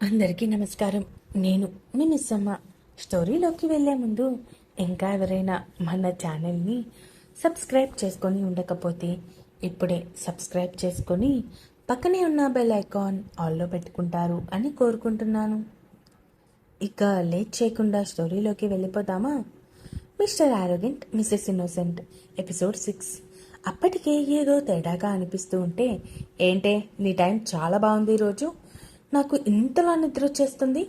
అందరికీ నమస్కారం. నేను మీ మిస్సమ్మ. స్టోరీలోకి వెళ్ళే ముందు ఇంకా ఎవరైనా మన ఛానల్ని సబ్స్క్రైబ్ చేసుకొని ఉండకపోతే ఇప్పుడే సబ్స్క్రైబ్ చేసుకొని పక్కనే ఉన్న బెల్ ఐకాన్ ఆల్లో పెట్టుకుంటారు అని కోరుకుంటున్నాను. ఇక లేట్ చేయకుండా స్టోరీలోకి వెళ్ళిపోదామా? Mister arrogant Mrs innocent episode six. అప్పటికే ఏదో తేడాగా అనిపిస్తూ ఉంటే ఏంటే నీ టైం చాలా బాగుంది ఈరోజు నాకు ఇంతలా నిద్ర వచ్చేస్తుంది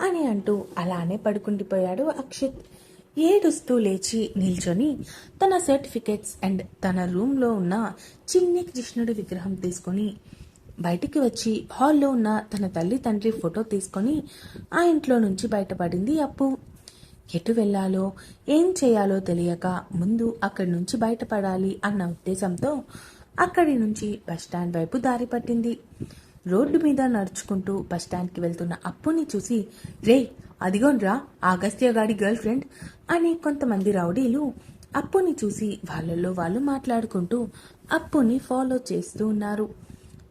అని అంటూ అలానే పడుకుండిపోయాడు అక్షిత్. ఏడుస్తూ లేచి నిల్చొని తన సర్టిఫికెట్స్ అండ్ తన రూమ్లో ఉన్న చిన్ని కృష్ణుడి విగ్రహం తీసుకొని బయటికి వచ్చి హాల్లో ఉన్న తన తల్లి తండ్రి ఫోటో తీసుకొని ఆ ఇంట్లో నుంచి బయటపడింది అప్పు. ఎటు వెళ్ళాలో ఏం చేయాలో తెలియక ముందు అక్కడి నుంచి బయటపడాలి అన్న ఉద్దేశంతో అక్కడి నుంచి బస్టాండ్ వైపు దారి పట్టింది. రోడ్డు మీద నడుచుకుంటూ బస్టాండ్కి వెళ్తున్న అప్పుని చూసి రే అదిగోన్రా ఆగస్త్యగాడి గర్ల్ ఫ్రెండ్ అని కొంతమంది రౌడీలు అప్పుని చూసి వాళ్ళల్లో వాళ్ళు మాట్లాడుకుంటూ అప్పుని ఫాలో చేస్తూ ఉన్నారు.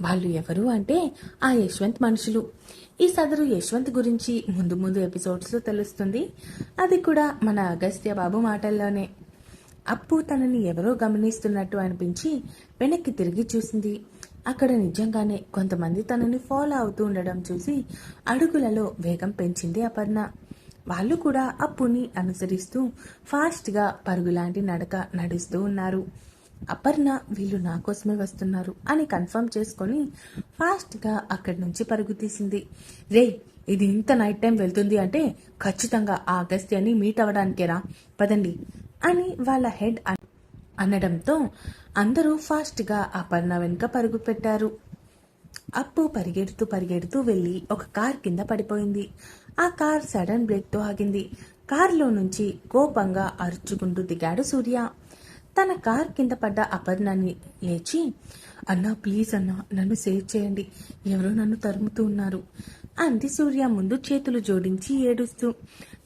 వాళ్ళు ఎవరు అంటే ఆ యశ్వంత్ మనుషులు. ఈ సదరు యశ్వంత్ గురించి ముందు ముందు ఎపిసోడ్స్లో తెలుస్తుంది. అది కూడా మన అగస్త్య బాబు మాటల్లోనే. అప్పు తనని ఎవరో గమనిస్తున్నట్టు అనిపించి వెనక్కి తిరిగి చూసింది. అక్కడ నిజంగానే కొంతమంది తనని ఫాలో అవుతూ ఉండడం చూసి అడుగులలో వేగం పెంచింది అపర్ణ. వాళ్ళు కూడా అప్పుని అనుసరిస్తూ ఫాస్ట్గా పరుగులాంటి నడక నడుస్తూ ఉన్నారు. అపర్ణ వీళ్ళు నా కోసమే వస్తున్నారు అని కన్ఫర్మ్ చేసుకొని ఫాస్ట్గా అక్కడి నుంచి పరుగు తీసింది. రే ఇది ఇంత నైట్ టైం వెళ్తుంది అంటే ఖచ్చితంగా ఆ అగస్త్యాన్ని మీట్ అవ్వడానికేరా. పదండి అని వాళ్ళ హెడ్ అనడంతో అందరూ ఫాస్ట్గా అపర్ణ వెనుక పరుగు పెట్టారు. అప్పు పరిగెడుతూ పరిగెడుతూ వెళ్ళి ఒక కార్ కింద పడిపోయింది. ఆ కార్ సడన్ బ్రేక్తో ఆగింది. కారులో నుంచి కోపంగా అరుచుకుంటూ దిగాడు సూర్య. తన కార్ కింద పడ్డ అపర్ణని లేచి అన్నా ప్లీజ్ అన్నా నన్ను సేవ్ చేయండి. ఎవరో నన్ను తరుముతూ ఉన్నారు. అంది సూర్య ముందు చేతులు జోడించి ఏడుస్తూ.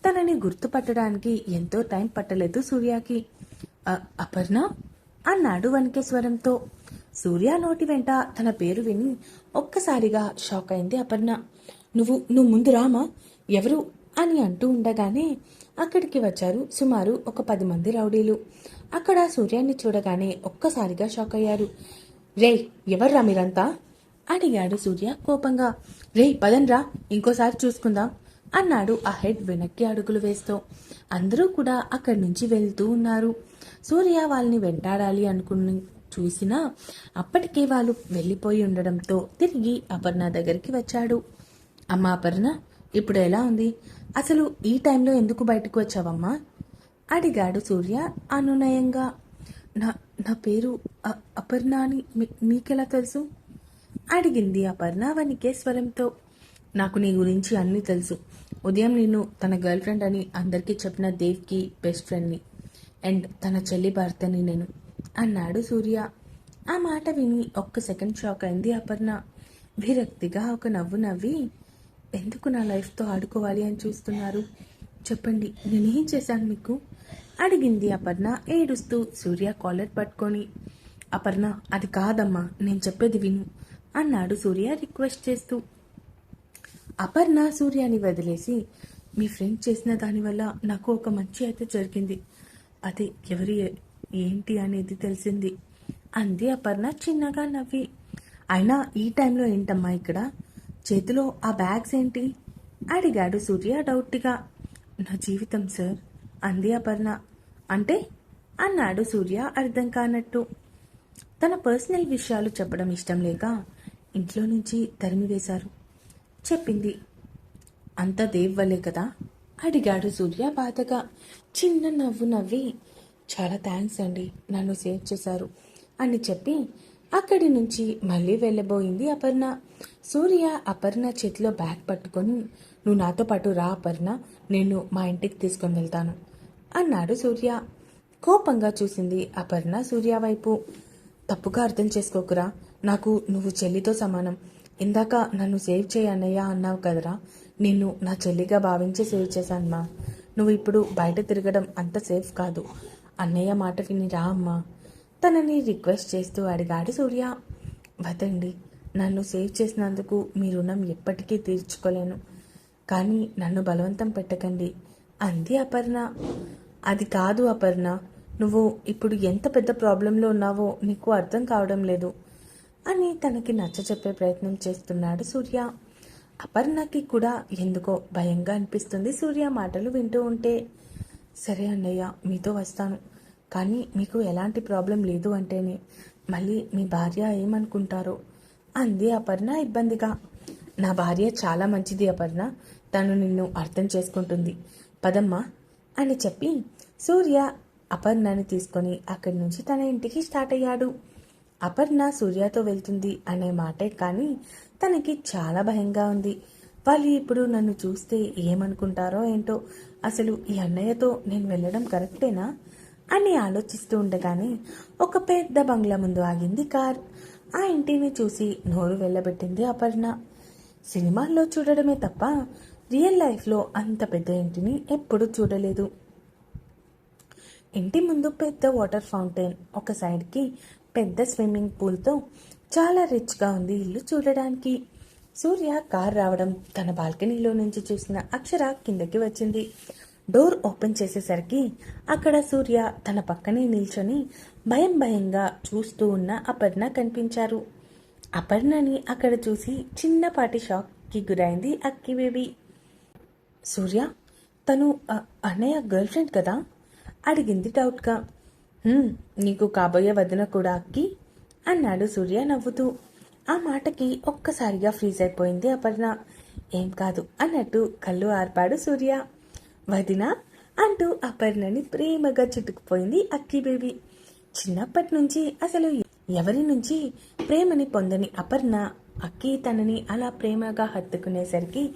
తనని గుర్తుపట్టడానికి ఎంతో టైం పట్టలేదు సూర్యకి. అపర్ణ? అన్నాడు వణికే స్వరంతో సూర్య నోటి వెంట తన పేరు విని ఒక్కసారిగా షాక్ అయింది అపర్ణ. నువ్వు నువ్వు ముందు రామా? ఎవరు? అని అంటూ ఉండగానే అక్కడికి వచ్చారు సుమారు ఒక పది మంది రౌడీలు. అక్కడ సూర్యాన్ని చూడగానే ఒక్కసారిగా షాక్ అయ్యారు. రేయ్ ఎవర్రా మీరంతా? అడిగాడు సూర్య కోపంగా. రేయ్ పదన్రా ఇంకోసారి చూసుకుందాం. అన్నాడు ఆ హెడ్ వెనక్కి అడుగులు వేస్తూ. అందరూ కూడా అక్కడి నుంచి వెళ్తూ ఉన్నారు. సూర్య వాళ్ళని వెంటాడాలి అనుకుని చూసినా అప్పటికే వాళ్ళు వెళ్ళిపోయి ఉండడంతో తిరిగి అపర్ణ దగ్గరికి వచ్చాడు. అమ్మ అపర్ణ ఇప్పుడు ఎలా ఉంది? అసలు ఈ టైంలో ఎందుకు బయటకు వచ్చావమ్మా? అడిగాడు సూర్య అనునయంగా. నా నా పేరు అపర్ణ అని మీ- మీకెలా తెలుసు? అడిగింది అపర్ణ వనికే స్వరంతో. నాకు నీ గురించి అన్నీ తెలుసు. ఉదయం నేను తన గర్ల్ ఫ్రెండ్ అని అందరికీ చెప్పిన దేవ్కి బెస్ట్ ఫ్రెండ్ని అండ్ తన చెల్లి భర్తని నేను అన్నాడు సూర్య. ఆ మాట విని ఒక్క సెకండ్ షాక్ అయింది అపర్ణ. విరక్తిగా ఒక నవ్వు నవ్వి ఎందుకు నా లైఫ్తో ఆడుకోవాలి అని చూస్తున్నారు? చెప్పండి నేనేం చేశాను మీకు? అడిగింది అపర్ణ ఏడుస్తూ సూర్య కాలర్ పట్టుకొని. అపర్ణ అది కాదమ్మా నేను చెప్పేది విను అన్నాడు సూర్య రిక్వెస్ట్ చేస్తూ. అపర్ణ సూర్యాని వదిలేసి మీ ఫ్రెండ్ చేసిన దానివల్ల నాకు ఒక మంచి అయితే జరిగింది. అది ఎవరి ఏంటి అనేది తెలిసింది అంది అపర్ణ చిన్నగా నవ్వి. అయినా ఈ టైంలో ఏంటమ్మా ఇక్కడ? చేతిలో ఆ బ్యాగ్స్ ఏంటి? అడిగాడు సూర్య డౌట్గా. నా జీవితం సార్ అంది అపర్ణ. అంటే? అన్నాడు సూర్య అర్థం కానట్టు. తన పర్సనల్ విషయాలు చెప్పడం ఇష్టం లేక ఇంట్లో నుంచి తరిమివేశారు. చెప్పింది. అంత దేవ్వలే కదా? అడిగాడు సూర్య బాధగా. చిన్న నవ్వు నవ్వి చాలా థ్యాంక్స్ అండి నన్ను సేవ్ చేశారు అని చెప్పి అక్కడి నుంచి మళ్ళీ వెళ్ళబోయింది అపర్ణ. సూర్య అపర్ణ చేతిలో బ్యాగ్ పట్టుకొని నువ్వు నాతో పాటు రా అపర్ణ నేను మా ఇంటికి తీసుకొని వెళ్తాను అన్నాడు సూర్య. కోపంగా చూసింది అపర్ణ సూర్య వైపు. తప్పుగా అర్థం చేసుకోకురా నాకు నువ్వు చెల్లితో సమానం. ఇందాక నన్ను సేవ్ చేయన్నయ్యా అన్నావు కదరా. నిన్ను నా చెల్లిగా భావించి సేవ్ చేశాను మా. నువ్వు ఇప్పుడు బయట తిరగడం అంత సేఫ్ కాదు. అన్నయ్య మాట విని రా అమ్మా. తనని రిక్వెస్ట్ చేస్తూ అడిగాడు సూర్య. వదండి నన్ను సేవ్ చేసినందుకు మీ రుణం ఎప్పటికీ తీర్చుకోలేను. కానీ నన్ను బలవంతం పెట్టకండి అంది అపర్ణ. అది కాదు అపర్ణ. నువ్వు ఇప్పుడు ఎంత పెద్ద ప్రాబ్లంలో ఉన్నావో నీకు అర్థం కావడం లేదు. అని తనకి నచ్చ చెప్పే ప్రయత్నం చేస్తున్నాడు సూర్య. అపర్ణకి కూడా ఎందుకో భయంగా అనిపిస్తుంది సూర్య మాటలు వింటూ ఉంటే. సరే అన్నయ్య మీతో వస్తాను. కానీ మీకు ఎలాంటి ప్రాబ్లం లేదు అంటేనే. మళ్ళీ మీ భార్య ఏమనుకుంటారో? అంది అపర్ణ ఇబ్బందిగా. నా భార్య చాలా మంచిది అపర్ణ. తను నిన్ను అర్థం చేసుకుంటుంది. పదమ్మా అని చెప్పి సూర్య అపర్ణని తీసుకొని అక్కడి నుంచి తన ఇంటికి స్టార్ట్ అయ్యాడు. అపర్ణ సూర్యతో వెళ్తుంది అనే మాటే కానీ తనకి చాలా భయంగా ఉంది. వాళ్ళు ఇప్పుడు నన్ను చూస్తే ఏమనుకుంటారో ఏంటో అసలు ఈ అన్నయ్యతో నేను వెళ్ళడం కరెక్టేనా అని ఆలోచిస్తూ ఉండగానే ఒక పెద్ద బంగ్లా ముందు ఆగింది కార్. ఆ ఇంటిని చూసి నోరు వెళ్ళబెట్టింది అపర్ణ. సినిమాల్లో చూడడమే తప్ప రియల్ లైఫ్లో అంత పెద్ద ఇంటిని ఎప్పుడూ చూడలేదు. ఇంటి ముందు పెద్ద వాటర్ ఫౌంటైన్ ఒక సైడ్కి పెద్ద స్విమ్మింగ్ పూల్తో చాలా రిచ్గా ఉంది ఇల్లు చూడడానికి. సూర్య కార్ రావడం తన బాల్కనీలో నుంచి చూసిన అక్షర కిందకి వచ్చింది. డోర్ ఓపెన్ చేసేసరికి అక్కడ సూర్య తన పక్కనే నిల్చొని భయం భయంగా చూస్తూ ఉన్న అపర్ణ కనిపించారు. అపర్ణని అక్కడ చూసి చిన్నపాటి షాక్కి గురైంది అక్కి బేబీ. సూర్య తను అన్నయ్య గర్ల్ ఫ్రెండ్ కదా? అడిగింది డౌట్గా. నీకు కాబోయే వదిన కూడా అక్కి? అన్నాడు సూర్య నవ్వుతూ. ఆ మాటకి ఒక్కసారిగా ఫ్రీజ్ అయిపోయింది అపర్ణ. ఏం కాదు అన్నట్టు కళ్ళు ఆర్పాడు సూర్య. వదిన? అంటూ అపర్ణని ప్రేమగా చుట్టుకుపోయింది అక్కి బేబీ చిన్నప్పటి నుంచి అసలు ఎవరి నుంచి? ప్రేమని పొందని అపర్ణ అక్కి తనని అలా ప్రేమగా హత్తుకునేసరికి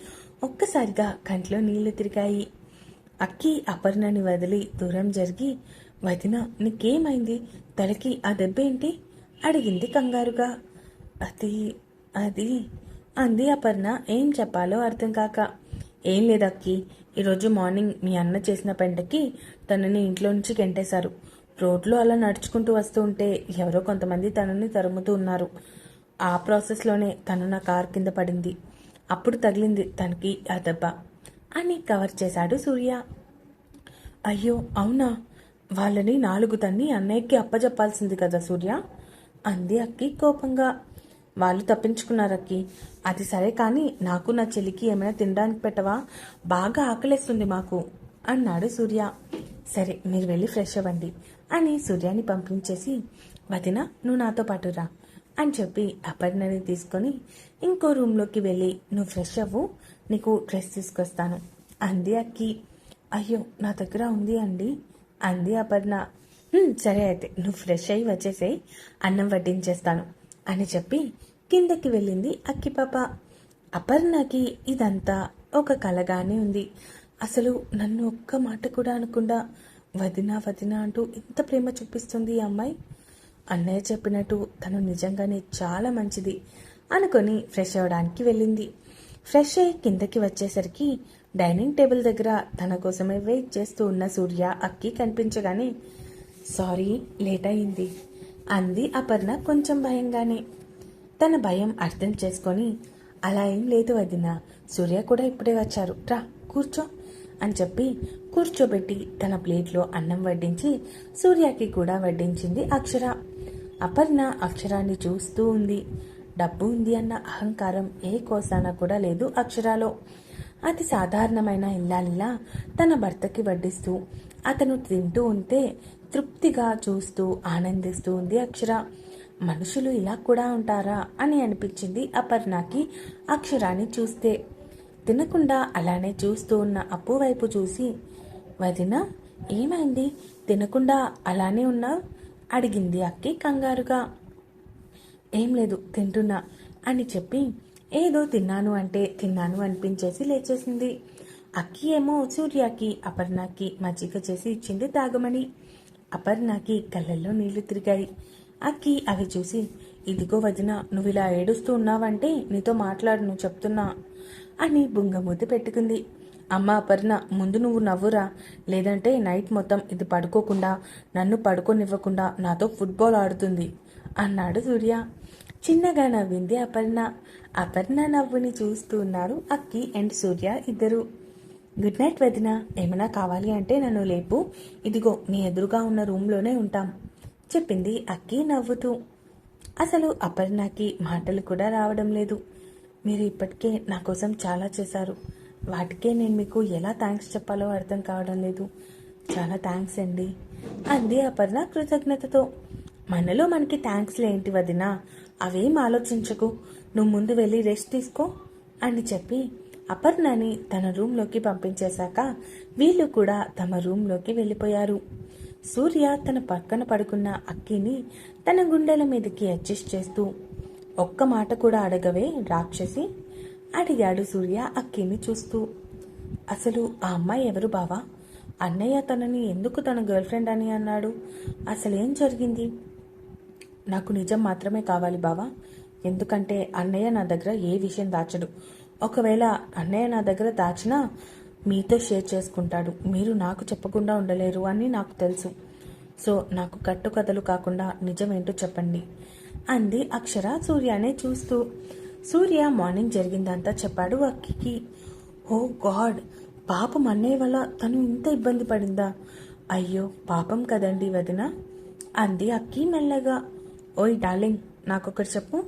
ఒక్కసారిగా కంట్లో నీళ్ళు తిరిగాయి. అక్కి అపర్ణని వదిలి దూరం జరిగి వదిన నీకేమైంది? తలకి ఆ దెబ్బ ఏంటి అడిగింది కంగారుగా. అది అది అంది అపర్ణ. ఏం చెప్పాలో అర్థం కాక. ఏం లేదు అక్కి ఈరోజు మార్నింగ్ మీ అన్న చేసిన పెంటకి తనని ఇంట్లో నుంచి గెంటేశారు. రోడ్లో అలా నడుచుకుంటూ వస్తూ ఉంటే ఎవరో కొంతమంది తనని తరుముతూ ఉన్నారు. ఆ ప్రాసెస్లోనే తను నా కార్ కింద పడింది. అప్పుడు తగిలింది తనకి ఆ దెబ్బ అని కవర్ చేశాడు సూర్య. అయ్యో అవునా? వాళ్ళని నాలుగు తన్ని అన్నయ్యకి అప్పజెప్పాల్సింది కదా సూర్య? అంది అక్కి కోపంగా. వాళ్ళు తప్పించుకున్నారు అక్కి అది సరే కానీ నాకు నా చెల్లికి ఏమైనా తినడానికి పెట్టవా? బాగా ఆకలేస్తుంది మాకు అన్నాడు సూర్య. సరే మీరు వెళ్ళి ఫ్రెష్ అవ్వండి అని సూర్యాని పంపించేసి వదిన నువ్వు నాతో పాటు రా అని చెప్పి అపర్ణని తీసుకొని ఇంకో రూమ్లోకి వెళ్ళి నువ్వు ఫ్రెష్ అవ్వు నీకు డ్రెస్ తీసుకొస్తాను అంది అక్కి. అయ్యో నా దగ్గర ఉంది అండి అంది అపర్ణ. సరే అయితే నువ్వు ఫ్రెష్ అయ్యి వచ్చేసేయి అన్నం వడ్డించేస్తాను అని చెప్పి కిందకి వెళ్ళింది అక్కి పాప. అపర్ణకి ఇదంతా ఒక కలగానే ఉంది. అసలు నన్ను ఒక్క మాట కూడా అనకుండా వదినా వదినా అంటూ ఇంత ప్రేమ చూపిస్తుంది ఈ అమ్మాయి. అన్నయ్య చెప్పినట్టు తను నిజంగానే చాలా మంచిది అనుకొని ఫ్రెష్ అవ్వడానికి వెళ్ళింది. ఫ్రెష్ అయ్యి కిందకి వచ్చేసరికి డైనింగ్ టేబుల్ దగ్గర తన కోసమే వెయిట్ చేస్తూ ఉన్న సూర్య అక్కి కనిపించగానే సారీ లేట్ అయింది అంది అపర్ణ కొంచెం భయంగానే. తన భయం అర్థం చేసుకొని అలా ఏం లేదు వదిన సూర్య కూడా ఇప్పుడే వచ్చారు రా కూర్చో అని చెప్పి కూర్చోబెట్టి తన ప్లేట్లో అన్నం వడ్డించి సూర్యకి కూడా వడ్డించింది అక్షర. అపర్ణ అక్షరాన్ని చూస్తూ ఉంది. డబ్బు ఉంది అన్న అహంకారం ఏ కోసాన కూడా లేదు అక్షరాలో. అతి సాధారణమైన ఇల్లాలిలా తన భర్తకి వడ్డిస్తూ అతను తింటూ ఉంటే తృప్తిగా చూస్తూ ఆనందిస్తూ ఉంది అక్షర. మనుషులు ఇలా కూడా ఉంటారా అని అనిపించింది అపర్ణకి అక్షరాన్ని చూస్తే. తినకుండా అలానే చూస్తూ ఉన్న అప్పు వైపు చూసి వదిన ఏమైంది? తినకుండా అలానే ఉన్నా అడిగింది అక్కి కంగారుగా. ఏం లేదు తింటున్నా అని చెప్పి ఏదో తిన్నాను అంటే తిన్నాను అనిపించేసి లేచేసింది. అక్కి ఏమో సూర్యకి అపర్ణకి మజ్జిగ చేసి ఇచ్చింది తాగమని. అపర్ణకి కళ్ళల్లో నీళ్ళు తిరిగాయి. అక్కి అవి చూసి ఇదిగో వదిన నువ్వు ఇలా ఏడుస్తూ ఉన్నావంటే నీతో మాట్లాడను చెప్తున్నా అని బుంగమూతి పెట్టుకుంది. అమ్మ అపర్ణ ముందు నువ్వు నవ్వురా. లేదంటే నైట్ మొత్తం ఇది పడుకోకుండా నన్ను పడుకోనివ్వకుండా నాతో ఫుట్బాల్ ఆడుతుంది. అన్నాడు సూర్య. చిన్నగా నవ్వింది అపర్ణ. అపర్ణ నవ్వుని చూస్తూ ఉన్నారు అక్కి అండ్ సూర్య ఇద్దరు. గుడ్ నైట్ వదిన ఏమైనా కావాలి అంటే నన్ను లేపు. ఇదిగో నీ ఎదురుగా ఉన్న రూమ్లోనే ఉంటాం చెప్పింది అక్కి నవ్వుతూ. అసలు అపర్ణకి మాటలు కూడా రావడం లేదు. మీరు ఇప్పటికే నా కోసం చాలా చేశారు. వాటికే నేను మీకు ఎలా థ్యాంక్స్ చెప్పాలో అర్థం కావడం లేదు. చాలా థ్యాంక్స్ అండి అంది అపర్ణ కృతజ్ఞతతో. మనలో మనకి థ్యాంక్స్లు ఏంటి వదినా? అవేం ఆలోచించకు. నువ్వు ముందు వెళ్ళి రెస్ట్ తీసుకో అని చెప్పి అపర్ణని తన రూమ్లోకి పంపించేశాక వీళ్ళు కూడా తమ రూమ్లోకి వెళ్ళిపోయారు. సూర్య తన పక్కన పడుకున్న అక్కిని తన గుండెల మీదకి అడ్జస్ట్ చేస్తూ ఒక్క మాట కూడా అడగవే రాక్షసి అడిగాడు సూర్య అక్కిని చూస్తూ. అసలు ఆ అమ్మాయి ఎవరు బావా? అన్నయ్య తనని ఎందుకు తన గర్ల్ ఫ్రెండ్ అని అన్నాడు? అసలేం జరిగింది? నాకు నిజం మాత్రమే కావాలి బావా. ఎందుకంటే అన్నయ్య నా దగ్గర ఏ విషయం దాచడు. ఒకవేళ అన్నయ్య నా దగ్గర దాచినా మీతో షేర్ చేసుకుంటాడు. మీరు నాకు చెప్పకుండా ఉండలేరు అని నాకు తెలుసు. సో నాకు కట్టుకథలు కాకుండా నిజమేంటో చెప్పండి. అంది అక్షర సూర్యనే చూస్తూ. సూర్య మార్నింగ్ జరిగిందంతా చెప్పాడు అక్కికి. ఓ గాడ్! పాపం అన్నయ్య వల్ల తను ఇంత ఇబ్బంది పడిందా? అయ్యో పాపం కదండి వదిన! అంది అక్కి మెల్లగా. ఓయ్ డార్లింగ్ నాకొకటి చెప్పు.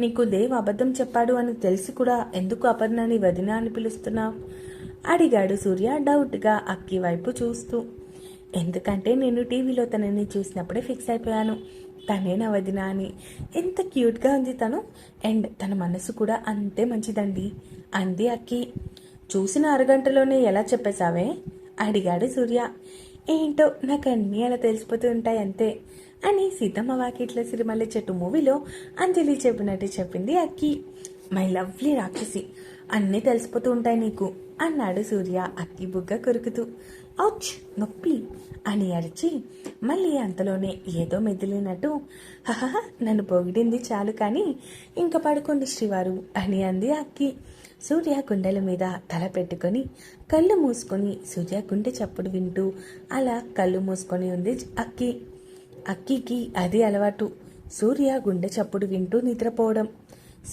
నీకు దేవ్ అబద్ధం చెప్పాడు అని తెలిసి కూడా ఎందుకు అపర్ణని వదిన అని పిలుస్తున్నావు? అడిగాడు సూర్య డౌట్గా అక్కి వైపు చూస్తూ. ఎందుకంటే నేను టీవీలో తనని చూసినప్పుడే ఫిక్స్ అయిపోయాను. తనే నా వదిన అని. ఎంత క్యూట్గా ఉంది తను. అండ్ తన మనసు కూడా అంతే మంచిదండి అంది అక్కి. చూసిన అరగంటలోనే ఎలా చెప్పేశావే? అడిగాడు సూర్య. ఏంటో నాకు అన్నీ అలా తెలిసిపోతూ ఉంటాయి అంతే అని సీతమ్మ వాకిట్ల సిరిమల్లె చెట్టు మూవీలో అంజలి చెప్పినట్టు చెప్పింది అక్కి. మై లవ్లీ రాక్షసి అన్నీ తెలిసిపోతూ ఉంటాయి నీకు అన్నాడు సూర్య అక్కి బుగ్గ కొరుకుతూ. ఔచ్ నొప్పి అని అరిచి మళ్ళీ అంతలోనే ఏదో మెదిలినట్టు హహ నన్ను పొగిడింది చాలు కానీ ఇంక పడుకోండి శ్రీవారు అని అంది అక్కి. సూర్య గుండెల మీద తల పెట్టుకొని కళ్ళు మూసుకొని సూర్య గుండె చప్పుడు వింటూ అలా కళ్ళు మూసుకొని ఉంది అక్కి. అక్కికి అది అలవాటు. సూర్య గుండె చప్పుడు వింటూ నిద్రపోవడం.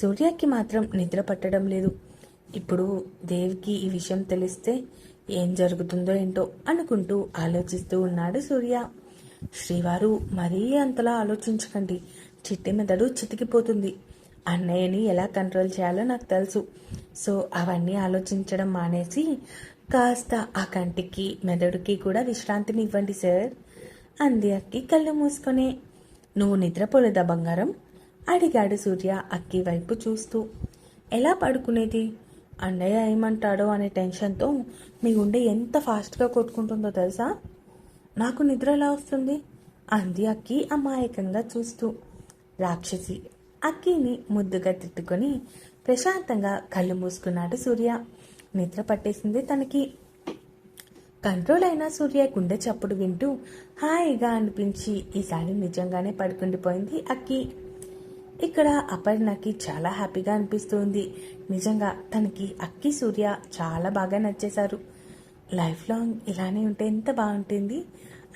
సూర్యకి మాత్రం నిద్ర పట్టడం లేదు. ఇప్పుడు దేవికి ఈ విషయం తెలిస్తే ఏం జరుగుతుందో ఏంటో అనుకుంటూ ఆలోచిస్తూ ఉన్నాడు సూర్య. శ్రీవారు మరీ అంతలా ఆలోచించకండి. చిట్టి మెదడు చితికిపోతుంది. అన్నయ్యని ఎలా కంట్రోల్ చేయాలో నాకు తెలుసు. సో అవన్నీ ఆలోచించడం మానేసి కాస్త ఆ కంటికి మెదడుకి కూడా విశ్రాంతిని ఇవ్వండి సార్. అంది అక్కి కళ్ళు మూసుకొని. నువ్వు నిద్రపోలేదా బంగారం? అడిగాడు సూర్య అక్కి వైపు చూస్తూ. ఎలా పడుకునేది? అన్నయ్య ఏమంటాడో అనే టెన్షన్తో మీ గుండె ఎంత ఫాస్ట్గా కొట్టుకుంటుందో తెలుసా? నాకు నిద్ర ఎలా వస్తుంది? అంది అక్కి అమాయకంగా చూస్తూ. రాక్షసి. అక్కిని ముద్దుగా తిట్టుకొని ప్రశాంతంగా కళ్ళు మూసుకున్నాడు సూర్య. నిద్ర పట్టేసింది తనకి. కంట్రోల్ అయిన సూర్య గుండె చప్పుడు వింటూ హాయిగా అనిపించి ఈసారి నిజంగానే పడుకుండిపోయింది అక్కి. ఇక్కడ అపర్ణకి చాలా హ్యాపీగా అనిపిస్తుంది. నిజంగా తనకి అక్కి సూర్య చాలా బాగా నచ్చేశారు. లైఫ్ లాంగ్ ఇలానే ఉంటే ఎంత బాగుంటుంది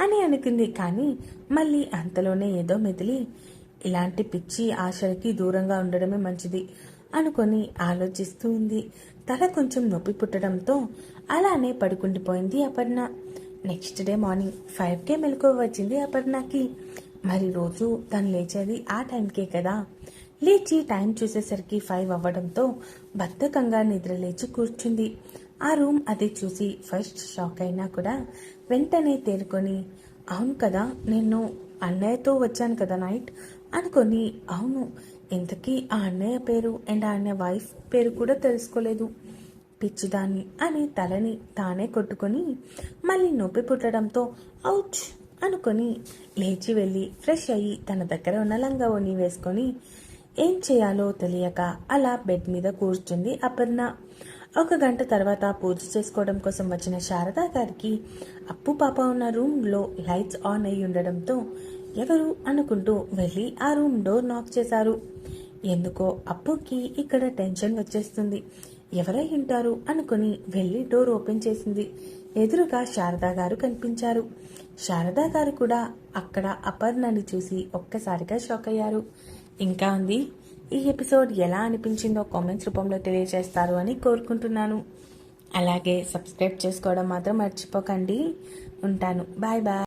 అని అనుకుంది కానీ మళ్ళీ అంతలోనే ఏదో మెదిలి ఇలాంటి పిచ్చి ఆశలకి దూరంగా ఉండడమే మంచిది. అనుకొని ఆలోచిస్తూ ఉంది. తల కొంచెం నొప్పి పుట్టడంతో అలానే పడుకుండిపోయింది అపర్ణ. నెక్స్ట్ డే మార్నింగ్ ఫైవ్కే మెలకువ వచ్చింది అపర్ణకి. మరి రోజు తను లేచేది ఆ టైంకే కదా. లేచి టైం చూసేసరికి ఫైవ్ అవ్వడంతో బద్ధకంగా నిద్ర లేచి కూర్చుంది. ఆ రూమ్ అది చూసి ఫస్ట్ షాక్ అయినా కూడా వెంటనే తేరుకొని అవును కదా నేను అన్నయ్యతో వచ్చాను కదా నైట్ అనుకొని అవును ఇంతకీ ఆ అన్నయ్య పేరు అండ్ ఆ అన్నయ్య వైఫ్ పేరు కూడా తెలుసుకోలేదు. పిచ్చిదాన్ని అని తలని తానే కొట్టుకొని మళ్ళీ నొప్పి పుట్టడంతో అవుట్ అనుకొని లేచి వెళ్ళి ఫ్రెష్ అయ్యి తన దగ్గర ఉన్న లంగా ఓని వేసుకొని ఏం చేయాలో తెలియక అలా బెడ్ మీద కూర్చుంది అపర్ణ. ఒక గంట తర్వాత పూజ చేసుకోవడం కోసం వచ్చిన శారదా గారికి అప్పు పాప ఉన్న రూమ్లో లైట్స్ ఆన్ అయి ఉండడంతో ఎవరు అనుకుంటూ వెళ్ళి ఆ రూమ్ డోర్ నాక్ చేశారు. ఎందుకో అప్పుకి ఇక్కడ టెన్షన్ వచ్చేస్తుంది. ఎవరై ఉంటారు అనుకుని వెళ్ళి డోర్ ఓపెన్ చేసింది. ఎదురుగా శారదా గారు కనిపించారు. శారదా గారు కూడా అక్కడ అపర్ణని చూసి ఒక్కసారిగా షాక్ అయ్యారు. ఇంకా ఉంది. ఈ ఎపిసోడ్ ఎలా అనిపించిందో కామెంట్స్ రూపంలో తెలియజేస్తారు అని కోరుకుంటున్నాను. అలాగే సబ్స్క్రైబ్ చేసుకోవడం మాత్రం మర్చిపోకండి. ఉంటాను. Bye bye